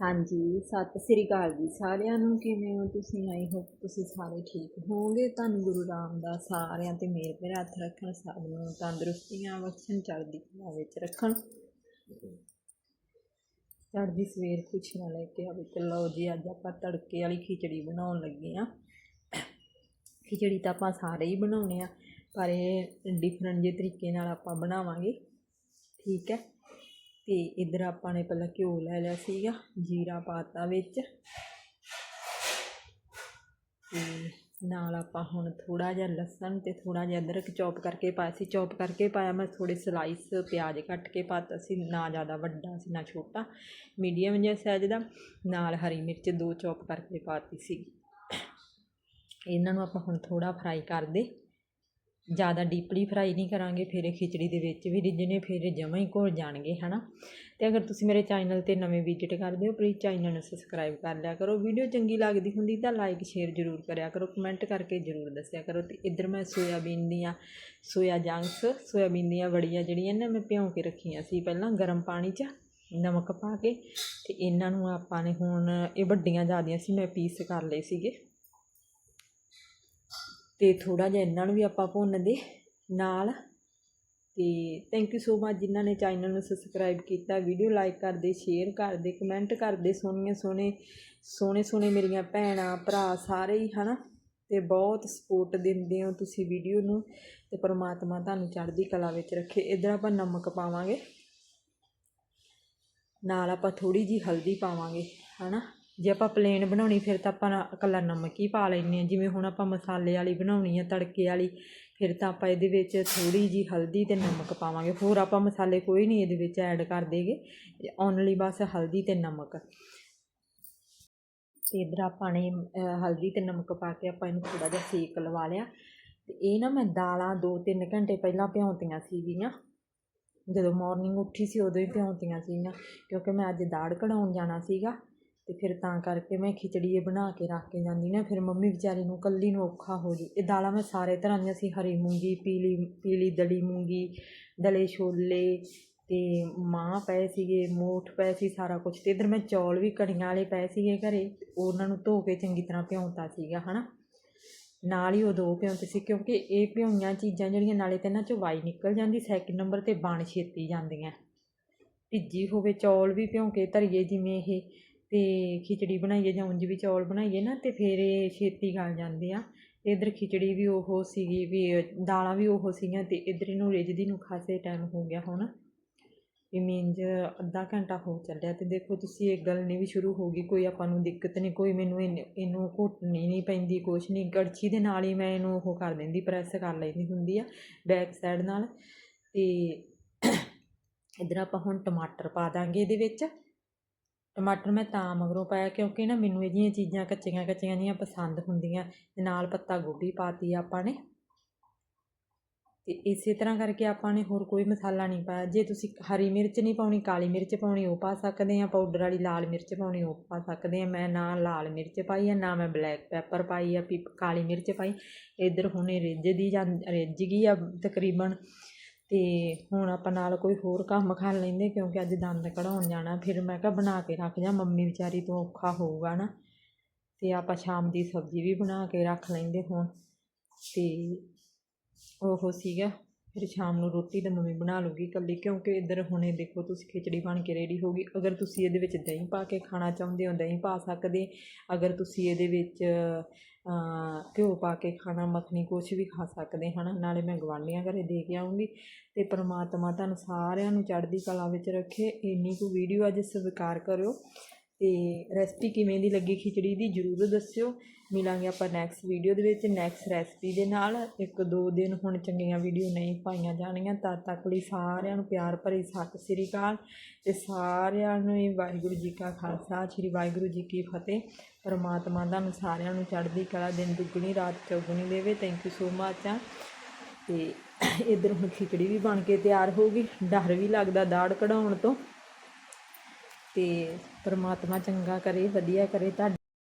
ਹਾਂਜੀ, ਸਤਿ ਸ੍ਰੀ ਅਕਾਲ ਜੀ। ਸਾਰਿਆਂ ਨੂੰ ਕਿਵੇਂ ਹੋ ਤੁਸੀਂ? ਆਈ ਹੋਪ ਤੁਸੀਂ ਸਾਰੇ ਠੀਕ ਹੋਵੋਗੇ। ਤੁਹਾਨੂੰ ਗੁਰੂ ਰਾਮਦਾਸ ਸਾਰਿਆਂ ਤੇ ਮੇਰ ਮੇਰੇ ਹੱਥ ਰੱਖਣ, ਸਭ ਨੂੰ ਤੰਦਰੁਸਤੀਆਂ ਬਖਸ਼ਣ, ਚੜ੍ਹਦੀ ਕਲਾ ਵਿੱਚ ਰੱਖਣ। ਚੜ੍ਹਦੀ ਸਵੇਰ ਖੁਸ਼ੀਆਂ ਲੈ ਕੇ ਆਵੇ ਤੇ ਲਓ ਜੀ, ਅੱਜ ਆਪਾਂ ਤੜਕੇ ਵਾਲੀ ਖਿਚੜੀ ਬਣਾਉਣ ਲੱਗੇ ਆ ਖਿਚੜੀ ਤਾਂ ਆਪਾਂ ਸਾਰੇ ਹੀ ਬਣਾਉਣੇ ਆ, ਪਰ ਇਹ ਡਿਫਰੈਂਟ ਜਿਹੇ ਤਰੀਕੇ ਨਾਲ ਆਪਾਂ ਬਣਾਵਾਂਗੇ। ਠੀਕ ਹੈ। ਤੇ ਇਧਰ ਆਪਾਂ ਨੇ ਪਹਿਲਾਂ ਘਿਓ ਲੈ ਲਿਆ ਸੀਗਾ, ਜੀਰਾ ਪਾਤਾ ਵਿੱਚ। ਤੇ ਨਾਲ ਆਪਾਂ ਹੁਣ ਥੋੜਾ ਜਿਹਾ ਲਸਣ ਤੇ ਥੋੜਾ ਜਿਹਾ ਅਦਰਕ ਚੌਪ ਕਰਕੇ ਪਾਇਆ ਸੀ। ਚੌਪ ਕਰਕੇ ਪਾਇਆ, ਮੈਂ ਥੋੜੇ ਸਲਾਈਸ ਪਿਆਜ਼ ਕੱਟ ਕੇ ਪਾਤਾ ਸੀ, ਨਾ ਜ਼ਿਆਦਾ ਵੱਡਾ ਸੀ, ਨਾ ਛੋਟਾ ਮੀਡੀਅਮ ਜਿਹਾ ਸਾਈਜ਼ ਦਾ। ਨਾਲ ਹਰੀ ਮਿਰਚ ਦੋ ਚੌਪ ਕਰਕੇ ਪਾਤੀ ਸੀ। ਇਹਨਾਂ ਨੂੰ ਆਪਾਂ ਹੁਣ ਥੋੜਾ ਫਰਾਈ ਕਰਦੇ। ਜ਼ਿਆਦਾ ਡੀਪਲੀ ਫਰਾਈ ਨਹੀਂ ਕਰਾਂਗੇ, ਫਿਰ ਇਹ ਖਿਚੜੀ ਦੇ ਵਿੱਚ ਵੀ ਰਿੱਝਣੇ, ਫਿਰ ਇਹ ਜਮਾਂ ਹੀ ਘੁਲ ਜਾਣਗੇ, ਹਨਾ? ਤੇ ਅਗਰ ਤੁਸੀਂ ਮੇਰੇ ਚੈਨਲ ਤੇ ਨਵੇਂ ਵਿਜ਼ਿਟ ਕਰਦੇ ਹੋ ਪਲੀਜ਼ ਚੈਨਲ ਨੂੰ ਸਬਸਕ੍ਰਾਈਬ ਕਰ ਲਿਆ ਕਰੋ। ਵੀਡੀਓ ਚੰਗੀ ਲੱਗਦੀ ਹੁੰਦੀ ਤਾਂ ਲਾਈਕ ਸ਼ੇਅਰ ਜ਼ਰੂਰ ਕਰਿਆ ਕਰੋ ਕਮੈਂਟ ਕਰਕੇ ਜ਼ਰੂਰ ਦੱਸਿਆ ਕਰੋ। ਤੇ ਇੱਧਰ ਮੈਂ ਸੋਇਆਬੀਨ ਦੀਆਂ, ਸੋਇਆ ਜੰਕਸ ਸੋਇਆਬੀਨ ਦੀਆਂ ਵੜੀਆਂ ਜਿਹੜੀਆਂ ਨੇ, ਮੈਂ ਭਿਉਂ ਕੇ ਰੱਖੀਆਂ ਸੀ ਪਹਿਲਾਂ ਗਰਮ ਪਾਣੀ 'ਚ, ਨਮਕ ਪਾ ਕੇ। ਤੇ ਇਹਨਾਂ ਨੂੰ ਆਪਾਂ ਨੇ ਹੁਣ, ਇਹ ਵੱਡੀਆਂ ਜ਼ਿਆਦੀਆਂ ਸੀ, ਮੈਂ ਪੀਸ ਕਰ ਲਏ ਸੀਗੇ। ਅਤੇ ਥੋੜ੍ਹਾ ਜਿਹਾ ਇਹਨਾਂ ਨੂੰ ਵੀ ਆਪਾਂ ਭੁੰਨਦੇ ਨਾਲ। ਅਤੇ ਥੈਂਕ ਯੂ ਸੋ ਮਚ ਜਿਨ੍ਹਾਂ ਨੇ ਚੈਨਲ ਨੂੰ ਸਬਸਕ੍ਰਾਈਬ ਕੀਤਾ। ਵੀਡੀਓ ਲਾਈਕ ਕਰਦੇ ਸ਼ੇਅਰ ਕਰਦੇ ਕਮੈਂਟ ਕਰਦੇ ਸੋਹਣੀਆਂ ਸੋਹਣੇ ਸੋਹਣੇ ਸੋਹਣੇ ਮੇਰੀਆਂ ਭੈਣਾਂ, ਭਰਾ ਸਾਰੇ ਹੀ, ਹਨਾ? ਤੇ ਬਹੁਤ ਸਪੋਰਟ ਦਿੰਦੇ ਹੋ ਤੁਸੀਂ ਵੀਡੀਓ ਨੂੰ। ਤੇ ਪਰਮਾਤਮਾ ਤੁਹਾਨੂੰ ਚੜ੍ਹਦੀ ਕਲਾ ਵਿੱਚ ਰੱਖੇ। ਇਧਰ ਆਪਾਂ ਨਮਕ ਪਾਵਾਂਗੇ। ਨਾਲ ਆਪਾਂ ਥੋੜੀ ਜੀ ਹਲਦੀ ਪਾਵਾਂਗੇ, ਹਨਾ? ਜੇ ਆਪਾਂ ਪਲੇਨ ਬਣਾਉਣੀ, ਫਿਰ ਤਾਂ ਆਪਾਂ ਇਕੱਲਾ ਨਮਕ ਹੀ ਪਾ ਲੈਂਦੇ ਹਾਂ। ਜਿਵੇਂ ਹੁਣ ਆਪਾਂ ਮਸਾਲੇ ਵਾਲੀ ਬਣਾਉਣੀ ਆ, ਤੜਕੇ ਵਾਲੀ, ਫਿਰ ਤਾਂ ਆਪਾਂ ਇਹਦੇ ਵਿੱਚ ਥੋੜੀ ਜੀ ਹਲਦੀ ਤੇ ਨਮਕ ਪਾਵਾਂਗੇ। ਹੋਰ ਆਪਾਂ ਮਸਾਲੇ ਕੋਈ ਨਹੀਂ ਇਹਦੇ ਵਿੱਚ ਐਡ ਕਰ ਦੇਗੇ। ਓਨਲੀ ਬਸ ਹਲਦੀ ਤੇ ਨਮਕ। ਤੇ ਇਧਰ ਆਪਾਂ ਨੇ ਹਲਦੀ ਤੇ ਨਮਕ ਪਾ ਕੇ ਆਪਾਂ ਇਹਨੂੰ ਥੋੜਾ ਜਿਹਾ ਸੇਕ ਲਵਾ ਲਿਆ। ਤੇ ਇਹ ਨਾ ਮੈਂ ਦਾਲਾਂ 2-3 ਘੰਟੇ ਪਹਿਲਾਂ ਭਿਉਂਤੀਆਂ ਸੀਗੀਆਂ। ਜਦੋਂ ਮਾਰਨਿੰਗ ਉੱਠੀ ਸੀ ਉਦੋਂ ਹੀ ਭਿਉਂਤੀਆਂ ਸੀਗੀਆਂ, ਕਿਉਂਕਿ ਮੈਂ ਅੱਜ ਦਾੜ ਕਢਾਉਣ ਜਾਣਾ ਸੀਗਾ। ਅਤੇ ਫਿਰ ਤਾਂ ਕਰਕੇ ਮੈਂ ਖਿਚੜੀ ਇਹ ਬਣਾ ਕੇ ਰੱਖ ਕੇ ਜਾਂਦੀ ਨਾ, ਫਿਰ ਮੰਮੀ ਵਿਚਾਰੀ ਨੂੰ ਇਕੱਲੀ ਨੂੰ ਔਖਾ ਹੋ ਜੂ ਇਹ ਦਾਲਾਂ ਮੈਂ ਸਾਰੇ ਤਰ੍ਹਾਂ ਦੀਆਂ ਸੀ, ਹਰੀ ਮੂੰਗੀ, ਪੀਲੀ ਪੀਲੀ ਦਲੀ ਮੂੰਗੀ, ਦਲੇ ਛੋਲੇ ਅਤੇ ਮਾਂਹ ਪਏ ਸੀਗੇ, ਮੋਠ ਪਏ ਸੀ, ਸਾਰਾ ਕੁਝ ਅਤੇ ਇੱਧਰ ਮੈਂ ਚੌਲ ਵੀ ਕੜੀਆਂ ਵਾਲੇ ਪਏ ਸੀਗੇ ਘਰੇ ਤੇ ਉਹਨਾਂ ਨੂੰ ਧੋ ਕੇ ਚੰਗੀ ਤਰ੍ਹਾਂ ਭਿਉਂਤਾ ਸੀਗਾ, ਹਨਾ। ਨਾਲ ਹੀ ਉਹ ਦੋ ਭਿਉਂਤੇ ਸੀ, ਕਿਉਂਕਿ ਇਹ ਭਿਉਈਆਂ ਚੀਜ਼ਾਂ ਜਿਹੜੀਆਂ ਨਾਲੇ ਤੇ ਇਹਨਾਂ ਚੋਂ ਵਾਈ ਨਿਕਲ ਜਾਂਦੀ ਸੈਕਿੰਡ ਨੰਬਰ ਤੇ ਬਣ ਛੇਤੀ ਜਾਂਦੀਆਂ। ਭਿੱਜੀ ਹੋਵੇ ਚੌਲ ਵੀ ਭਿਉਂ ਕੇ ਧਰੀਏ ਜਿਵੇਂ ਇਹ। ਅਤੇ ਖਿਚੜੀ ਬਣਾਈਏ ਜਾਂ ਉਂਝ ਵੀ ਚੌਲ ਬਣਾਈਏ ਨਾ ਅਤੇ ਫਿਰ ਇਹ ਛੇਤੀ ਗਲ ਜਾਂਦੇ ਆ। ਇੱਧਰ ਖਿਚੜੀ ਵੀ ਉਹ ਸੀਗੀ ਵੀ, ਦਾਲਾਂ ਵੀ ਉਹ ਸੀਗੀਆਂ ਅਤੇ ਇੱਧਰ ਇਹਨੂੰ ਰਿੱਝਦੀ ਨੂੰ ਖਾਸੇ ਟਾਈਮ ਹੋ ਗਿਆ ਹੁਣ। ਵੀ ਮੀਨਜ ਅੱਧਾ ਘੰਟਾ ਹੋ ਚੱਲਿਆ ਅਤੇ ਦੇਖੋ ਤੁਸੀਂ ਇਹ ਗੱਲ ਨਹੀਂ ਵੀ ਸ਼ੁਰੂ ਹੋ ਗਈ, ਕੋਈ ਆਪਾਂ ਨੂੰ ਦਿੱਕਤ ਨਹੀਂ, ਕੋਈ ਮੈਨੂੰ ਇਹਨ- ਇਹਨੂੰ ਘੁੱਟਣੀ ਨਹੀਂ ਪੈਂਦੀ, ਕੁਛ ਨਹੀਂ। ਕੜਛੀ ਦੇ ਨਾਲ ਹੀ ਮੈਂ ਇਹਨੂੰ ਉਹ ਕਰ ਦਿੰਦੀ ਪ੍ਰੈਸ ਕਰ ਲੈਂਦੀ ਹੁੰਦੀ ਆ ਬੈਕ ਸਾਈਡ ਨਾਲ। ਅਤੇ ਇੱਧਰ ਆਪਾਂ ਹੁਣ ਟਮਾਟਰ ਪਾ ਦਾਂਗੇ ਇਹਦੇ ਵਿੱਚ। ਟਮਾਟਰ ਮੈਂ ਤਾਂ ਮਗਰੋਂ ਪਾਇਆ ਕਿਉਂਕਿ ਨਾ ਮੈਨੂੰ ਇਹਦੀਆਂ ਚੀਜ਼ਾਂ ਕੱਚੀਆਂ ਕੱਚੀਆਂ ਜੀਆਂ ਪਸੰਦ ਹੁੰਦੀਆਂ। ਤੇ ਨਾਲ ਪੱਤਾ ਗੋਭੀ ਪਾਤੀ ਆਪਾਂ ਨੇ। ਤੇ ਇਸੇ ਤਰ੍ਹਾਂ ਕਰਕੇ ਆਪਾਂ ਨੇ ਹੋਰ ਕੋਈ ਮਸਾਲਾ ਨਹੀਂ ਪਾਇਆ। ਜੇ ਤੁਸੀਂ ਹਰੀ ਮਿਰਚ ਨਹੀਂ ਪਾਉਣੀ, ਕਾਲੀ ਮਿਰਚ ਪਾਉਣੀ, ਉਹ ਪਾ ਸਕਦੇ ਆ ਪਾਊਡਰ ਵਾਲੀ ਲਾਲ ਮਿਰਚ ਪਾਉਣੀ, ਉਹ ਪਾ ਸਕਦੇ ਆ ਮੈਂ ਨਾ ਲਾਲ ਮਿਰਚ ਪਾਈ ਆ, ਨਾ ਮੈਂ ਬਲੈਕ ਪੈਪਰ ਪਾਈ ਆ, ਪੀ ਕਾਲੀ ਮਿਰਚ ਪਾਈ। ਇੱਧਰ ਹੁਣੇ ਰਿੱਝਦੀ ਜਾਂ, ਰਿੱਝ ਗਈ ਆ ਤਕਰੀਬਨ। ਅਤੇ ਹੁਣ ਆਪਾਂ ਨਾਲ ਕੋਈ ਹੋਰ ਕੰਮ ਕਰ ਲੈਂਦੇ ਕਿਉਂਕਿ ਅੱਜ ਦੰਦ ਕਢਾਉਣ ਜਾਣਾ। ਫਿਰ ਮੈਂ ਕਿਹਾ ਬਣਾ ਕੇ ਰੱਖ ਜਾ, ਮੰਮੀ ਵਿਚਾਰੀ ਤੋਂ ਔਖਾ ਹੋਊਗਾ ਨਾ। ਅਤੇ ਆਪਾਂ ਸ਼ਾਮ ਦੀ ਸਬਜ਼ੀ ਵੀ ਬਣਾ ਕੇ ਰੱਖ ਲੈਂਦੇ ਹੁਣ। ਅਤੇ ਉਹ ਸੀਗਾ। ਫਿਰ ਸ਼ਾਮ ਨੂੰ ਰੋਟੀ ਤਾਂ ਮੰਮੀ ਬਣਾ ਲੂਗੀ ਇਕੱਲੀ, ਕਿਉਂਕਿ ਇੱਧਰ ਹੁਣੇ ਦੇਖੋ ਤੁਸੀਂ ਖਿਚੜੀ ਬਣ ਕੇ ਰੈਡੀ ਹੋ ਗਈ। ਅਗਰ ਤੁਸੀਂ ਇਹਦੇ ਵਿੱਚ ਦਹੀਂ ਪਾ ਕੇ ਖਾਣਾ ਚਾਹੁੰਦੇ ਹੋ, ਦਹੀਂ ਪਾ ਸਕਦੇ। ਅਗਰ ਤੁਸੀਂ ਇਹਦੇ ਵਿੱਚ ਘਿਓ ਪਾ ਕੇ ਖਾਣਾ, ਮੱਖਣੀ ਕੁਛ ਵੀ ਖਾ ਸਕਦੇ ਹਨਾ, ਨਾਲੇ ਮੈਂ ਗਵਾਂਢੀਆਂ ਘਰੇ ਦੇ ਕੇ ਆਉਂਗੀ ਤੇ ਪ੍ਰਮਾਤਮਾ ਤੁਹਾਨੂੰ ਸਾਰਿਆਂ ਨੂੰ ਚੜ੍ਹਦੀ ਕਲਾ ਵਿੱਚ ਰੱਖੇ। ਇੰਨੀ ਕੁ ਵੀਡੀਓ ਅੱਜ ਸਵੀਕਾਰ ਕਰਿਓ। ਅਤੇ ਰੈਸਪੀ ਕਿਵੇਂ ਦੀ ਲੱਗੀ ਖਿਚੜੀ ਦੀ ਜਰੂਰ ਦੱਸਿਓ। ਮਿਲਾਂਗੇ ਆਪਾਂ ਨੈਕਸਟ ਵੀਡੀਓ ਦੇ ਵਿੱਚ ਨੈਕਸਟ ਰੈਸਪੀ ਦੇ ਨਾਲ। ਇੱਕ ਦੋ ਦਿਨ ਹੁਣ ਚੰਗੀਆਂ ਵੀਡੀਓ ਨਹੀਂ ਪਾਈਆਂ ਜਾਣੀਆਂ। ਤਦ ਤੱਕ ਲਈ ਸਾਰਿਆਂ ਨੂੰ ਪਿਆਰ ਭਰੀ ਸਤਿ ਸ੍ਰੀ ਅਕਾਲ ਅਤੇ ਸਾਰਿਆਂ ਨੂੰ ਹੀ ਵਾਹਿਗੁਰੂ ਜੀ ਕਾ ਖਾਲਸਾ, ਸ੍ਰੀ ਵਾਹਿਗੁਰੂ ਜੀ ਕੀ ਫਤਿਹ। ਪਰਮਾਤਮਾ ਤੁਹਾਨੂੰ ਸਾਰਿਆਂ ਨੂੰ ਚੜ੍ਹਦੀ ਕਲਾ, ਦਿਨ ਦੁੱਗਣੀ, ਰਾਤ ਚੌਗਣੀ ਦੇਵੇ। ਥੈਂਕ ਯੂ ਸੋ ਮਚ ਆ। ਅਤੇ ਇਧਰ ਹੁਣ ਖਿਚੜੀ ਵੀ ਬਣ ਕੇ ਤਿਆਰ ਹੋ ਗਈ। ਡਰ ਵੀ ਲੱਗਦਾ ਦਾੜ ਕਢਾਉਣ ਤੋਂ। ਤੇ ਪਰਮਾਤਮਾ ਚੰਗਾ ਕਰੇ ਵਧੀਆ ਕਰੇ ਤੁਹਾਡੇ